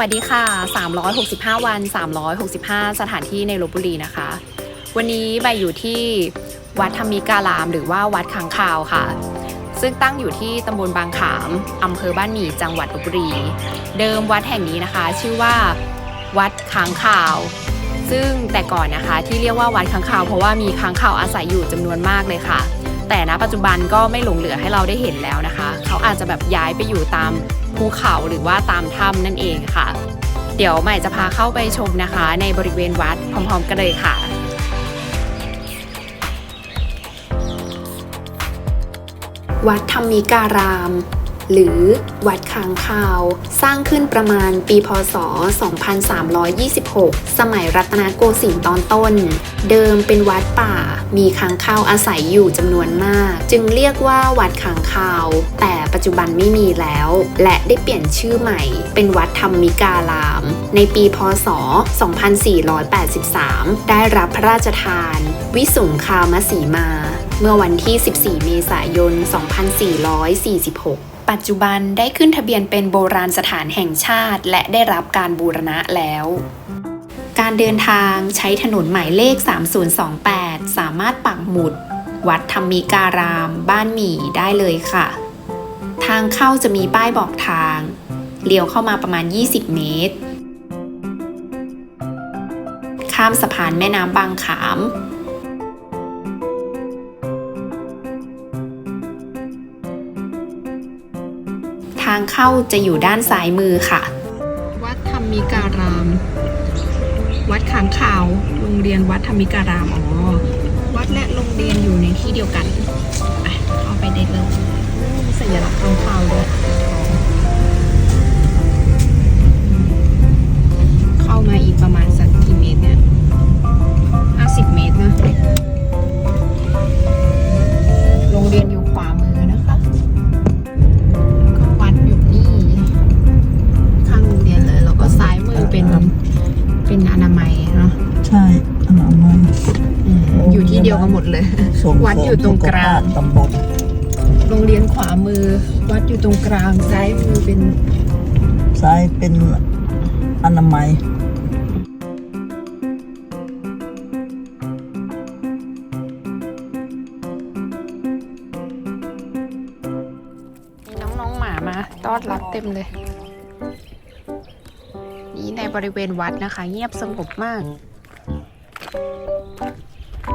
วัสดีค่ะ 365 วัน 365 สถานที่ในลบบุรีนะคะ วันนี้ใบอยู่ที่วัดธรรมิการาม หรือว่าวัดค้างคาวค่ะ ซึ่งตั้งอยู่ที่ตำบลบางขาม อำเภอบ้านหมี่ จังหวัดลบบุรี เดิมวัดแห่งนี้นะคะ ชื่อว่าวัดค้างคาว ซึ่งแต่ก่อนนะคะที่เรียกว่าวัดค้างคาวเพราะว่ามีค้างคาวอาศัยอยู่จำนวนมากเลยค่ะ แต่ณปัจจุบันก็ไม่หลงเหลือให้เราได้เห็นแล้วนะคะ เขาอาจจะแบบย้ายไปอยู่ตามภูเขาหรือว่าตามถ้ำนั่นเองค่ะ เดี๋ยวใหม่จะพาเข้าไปชมนะคะ ในบริเวณวัดพร้อมๆกันเลยค่ะวัดธรรมิการาม หรือวัดค้างคาว สร้างขึ้นประมาณปีพศ 2326 สมัยรัตนโกสินทร์ตอนต้น เดิมเป็นวัดป่า มีค้างคาวอาศัยอยู่จำนวนมาก จึงเรียกว่าวัดค้างคาว แต่ปัจจุบันไม่มีแล้ว และได้เปลี่ยนชื่อใหม่ เป็นวัดธรรมิการาม ในปีพศ 2483 ได้รับพระราชทาน วิสุงคามสีมา เมื่อวันที่ 14 เมษายน 2446 ปัจจุบันได้ขึ้นทะเบียนเป็นโบราณสถานแห่งชาติ และได้รับการบูรณะแล้ว การเดินทางใช้ถนนหมายเลข 3028 สามารถปักหมุด วัดธรรมิการาม บ้านหมี่ได้เลยค่ะ ทางเข้าจะมีป้ายบอกทาง เลี้ยวเข้ามาประมาณ 20 เมตร ข้ามสะพานแม่น้ำบางขามางเข้าจะอยู่ด้านซ้ายมือค่ะ วัดธรรมิการาม วัดขางคาว โรงเรียนวัดธรรมิการาม อ๋อ วัดและโรงเรียนอยู่ในที่เดียวกัน ไปเข้าไปได้เลยสัญลักษณ์ขางคาวด้วย ช่อนามัยอืมอยู่ที่เดียวกันหมดเลย ส่งวัดอยู่ตรงกลางสุขภพตำบลโรงเรียนขวามือ วัดอยู่ตรงกลางซ้ายมือเป็นซ้ายเป็นอนามัยมีน้องๆหมามาต้อนรับเต็มเลย นี่ในบริเวณวัดนะคะ เงียบสงบมาก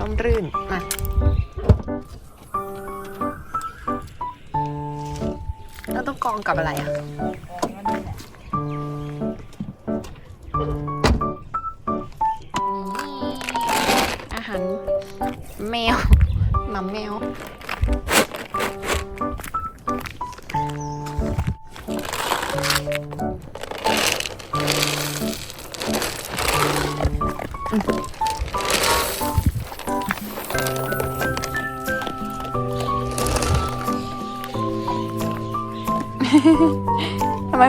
ลมรื่นมาแล้วต้องกองกับอะไรอะอาหารแมวหมาแมว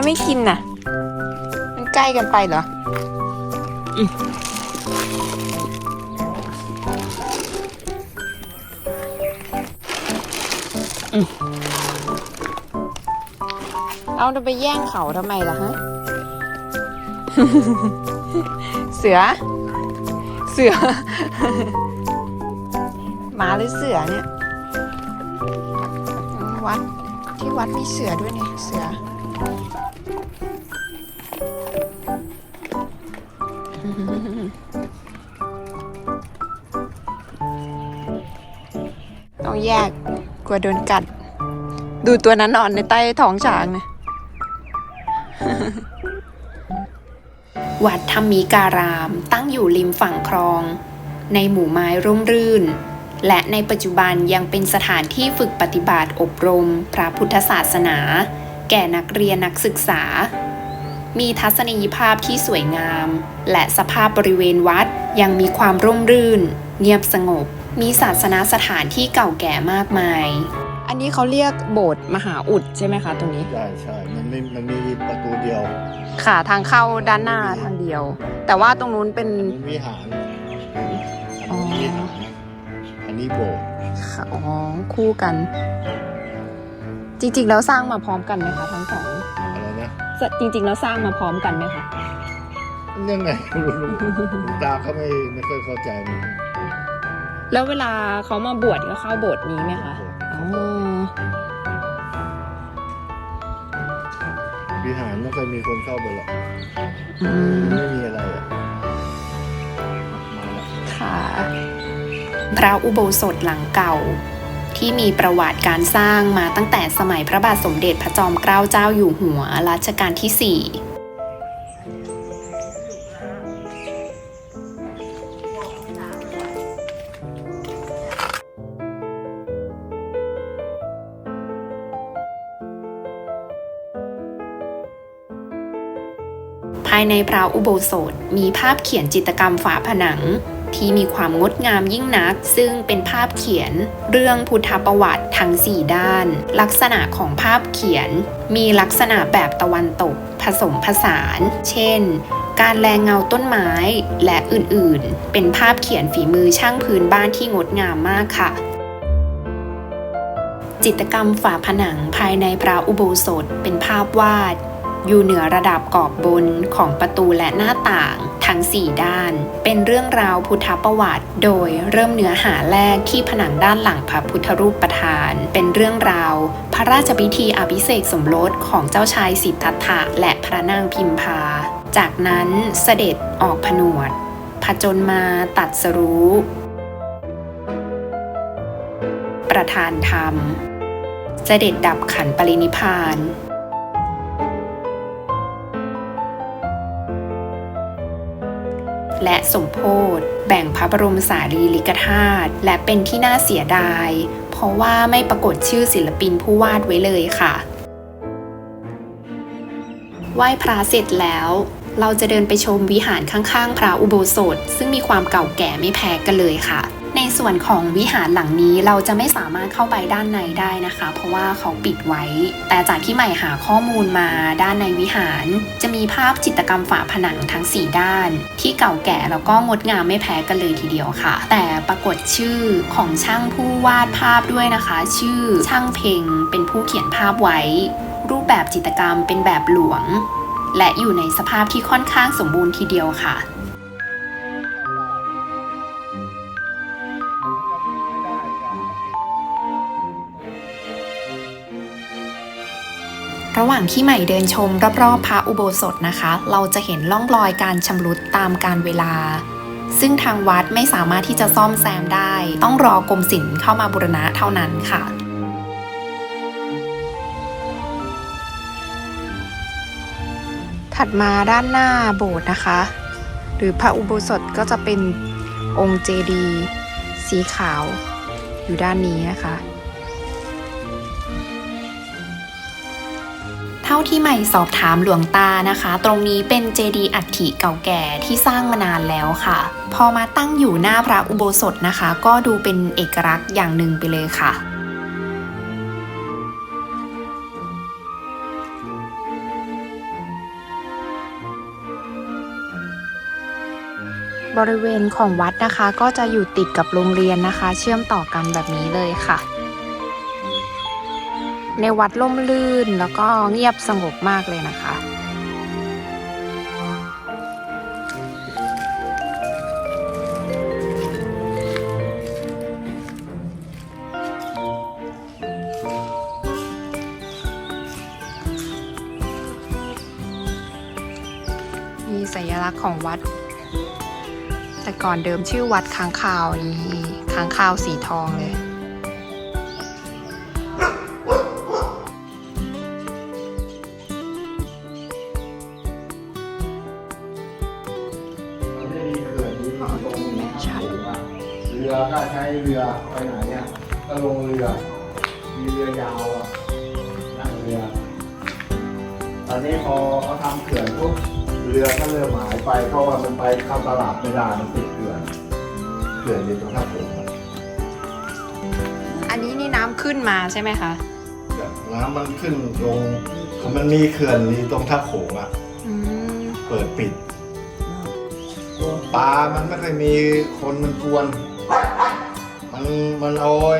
ทำไมไม่กินน่ะ มันใกล้กันไปเหรออืมอืมเอาจะไปแย่งเขาทำไมล่ะฮะ เสือ เสือ หมาหรือเสือเนี่ยอืมวัด ที่วัดมีเสือด้วยเนี่ยเสือ ต้องแยกกลัวโดนกัด ดูตัวนั้นนอนในใต้ท้องช้างนะวัดธรรมิการามตั้งอยู่ริมฝั่งคลอง ในหมู่ไม้ร่มรื่น และในปัจจุบันยังเป็นสถานที่ฝึกปฏิบัติอบรม พระพุทธศาสนา แก่นักเรียนนักศึกษา มีทัศนียภาพที่สวยงาม และสภาพบริเวณวัดยังมีความร่มรื่น เงียบสงบ มีศาสนสถานที่เก่าแก่มากมาย อันนี้เขาเรียกโบสถ์มหาอุดใช่ไหมคะตรงนี้ ใช่ใช่มันไม่มันมีประตูเดียวค่ะทางเข้าด้านหน้าทางเดียว แต่ว่าตรงนู้นเป็นอันนี้วิหารอ๋อัอนนี้วิหารอั นนี้โบสถ์ค่ะอ๋อคู่กัน จริงๆแล้วสร้างมาพร้อมกันไหมคะทั้งสองอะไรนะสจริง ๆ แล้วสร้างมาพร้อมกันไหมคะยังไงไม่รู้ตาเขาไม่ไม่ค่อยเข้าใจมันแล้วเวลาเขามาบวชก็เข้าโบสถ์นี้ไหมคะอ๋อวิหารไม่เคอยมีคนเข้าไปหรอกอืม พระอุโบสถหลังเก่า ที่มีประวัติการสร้างมาตั้งแต่สมัยพระบาทสมเด็จพระจอมเกล้าเจ้าอยู่หัวรัชกาลที่ 4ภายในพระอุโบสถมีภาพเขียนจิตรกรรมฝาผนัง ที่มีความงดงามยิ่งนัก ซึ่งเป็นภาพเขียนเรื่องพุทธประวัติทั้ง 4 ด้าน ลักษณะของภาพเขียน มีลักษณะแบบตะวันตก ผสมผสาน เช่น การแลงเงาต้นไม้และอื่นๆ เป็นภาพเขียนฝีมือช่างพื้นบ้านที่งดงามมากค่ะจิตกรรมฝาผนังภายในพระอุโบสถเป็นภาพวาด อยู่เหนือระดับกรอบบนของประตูและหน้าต่างทั้ง 4 ด้าน เป็นเรื่องราวพุทธประวัติ โดยเริ่มเนื้อหาแรกที่ผนังด้านหลังพระพุทธรูปประธาน เป็นเรื่องราว พระราชพิธีอภิเษกสมรสของเจ้าชายสิทธัตถะและพระนางพิมพา จากนั้นเสด็จออกผนวดผจญมาตัดสรู้ ประธานธรรม เสด็จดับขันปรินิพาน และสมโพธแบ่งพระบรมสารีริกธาตุและเป็นที่น่าเสียดาย เพราะว่าไม่ปรากฏชื่อศิลปินผู้วาดไว้เลยค่ะไหว้พระเสร็จแล้ว เราจะเดินไปชมวิหารข้างๆ พระอุโบสถ ซึ่งมีความเก่าแก่ไม่แพ้กันเลยค่ะ ในส่วนของวิหารหลังนี้เราจะไม่สามารถเข้าไปด้านในได้นะคะ เพราะว่าเขาปิดไว้ แต่จากที่ใหม่หาข้อมูลมาด้านในวิหาร จะมีภาพจิตรกรรมฝาผนังทั้ง 4 ด้าน ที่เก่าแก่แล้วก็งดงามไม่แพ้กันเลยทีเดียวค่ะ แต่ปรากฏชื่อของช่างผู้วาดภาพด้วยนะคะ ชื่อช่างเพ็งเป็นผู้เขียนภาพไว้ รูปแบบจิตรกรรมเป็นแบบหลวง และอยู่ในสภาพที่ค่อนข้างสมบูรณ์ทีเดียวค่ะ ระหว่างที่ใหม่เดินชมรอบๆพระอุโบสถนะคะ เราจะเห็นร่องรอยการชำรุดตามการเวลา ซึ่งทางวัดไม่สามารถที่จะซ่อมแซมได้ ต้องรอกรมศิลป์เข้ามาบูรณะเท่านั้นค่ะถัดมาด้านหน้าโบสถ์นะคะ หรือพระอุโบสถก็จะเป็นองค์เจดีย์สีขาว อยู่ด้านนี้นะคะาที่ใหม่สอบถามหลวงตานะคะ ตรงนี้เป็นเจดีย์อัฐิเก่าแก่ที่สร้างมานานแล้วค่ะ พอมาตั้งอยู่หน้าพระอุโบสถนะคะ ก็ดูเป็นเอกลักษณ์อย่างหนึ่งไปเลยค่ะบริเวณของวัดนะคะก็จะอยู่ติดกับโรงเรียนนะคะ เชื่อมต่อกันแบบนี้เลยค่ะ ในวัดร่มรื่นแล้วก็เงียบสงบมากเลยนะคะ มีสัญลักษณ์ของวัด แต่ก่อนเดิมชื่อวัดค้างคาวนี่ค้างคาวสีทองเลย รือก็ใช้เรือไปไหนเนี่ยก็ลงเรือ มีเรือยาวอะนั่งเรือ ตอนนี้พอเขาทำเขื่อนปุ๊บเรือก็เริ่มหายไปเพราะว่ามันไปเข้าตลาดไม่ได้มันติดเขื่อนเขื่อนอยู่ตรงท่าโขงอะอันนี้นี่น้ำขึ้นมาใช่ไหมคะน้ำมันขึ้นลงมันมีเขื่อนนี้ตรงท่าโขงอะอืมเปิดปิดปลามันไม่เคอยมีคนมันกวน มันมันเอาไอ้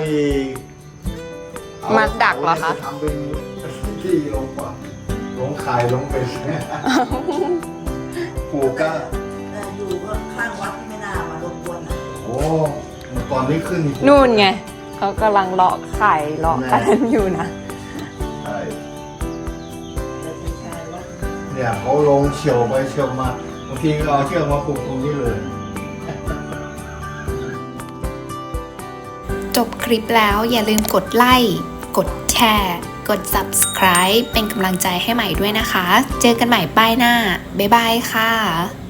เอมาดักเหรอคะาไปทำเป็นที่ลงปลาลงไข่ลงเป็ดปลูกก็แต่อยู่ข้างวัดไม่น่ามารบกวนนะโอ้เมื่อก่อนนี้ขึ้นนู่นไงเขากำลังเลาะไข่เลาะกันอยู่นะใช่แต่เป็นชายวัดเนี่ยเขาลงเฉียวไปเฉียวมาบางทีก็เอาเชือกมาผูกตรงนี้เลย จบคลิปแล้วอย่าลืมกดไลค์กดแชร์กด subscribe เป็นกำลังใจให้ใหม่ด้วยนะคะ เจอกันใหม่ป้ายหน้า บ๊ายบายค่ะ